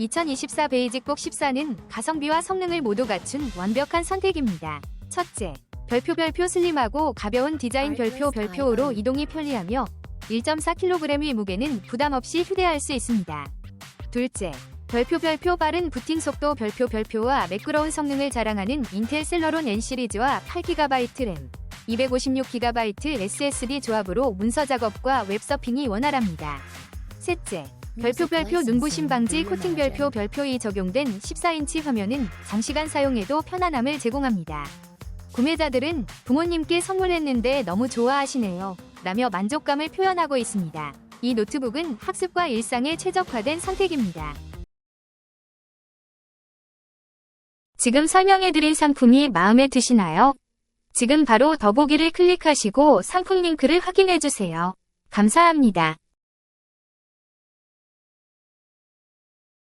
2024 베이직복 14는 가성비와 성능을 모두 갖춘 완벽한 선택입니다. 첫째, 별표 별표 슬림하고 가벼운 디자인 별표 별표 5로 이동이 편리하며 1.4kg의 무게는 부담 없이 휴대할 수 있습니다. 둘째, 별표 별표 빠른 부팅 속도 별표 별표와 매끄러운 성능을 자랑하는 인텔 셀러론 N 시리즈와 8GB 램, 256GB SSD 조합으로 문서 작업과 웹서핑이 원활합니다. 셋째, 별표 별표 눈부심 방지 코팅 별표 별표 2 적용된 14인치 화면은 장시간 사용해도 편안함을 제공합니다. 구매자들은 부모님께 선물했는데 너무 좋아하시네요. 라며 만족감을 표현하고 있습니다. 이 노트북은 학습과 일상에 최적화된 선택입니다. 지금 설명해드린 상품이 마음에 드시나요? 지금 바로 더보기를 클릭하시고 상품 링크를 확인해주세요. 감사합니다.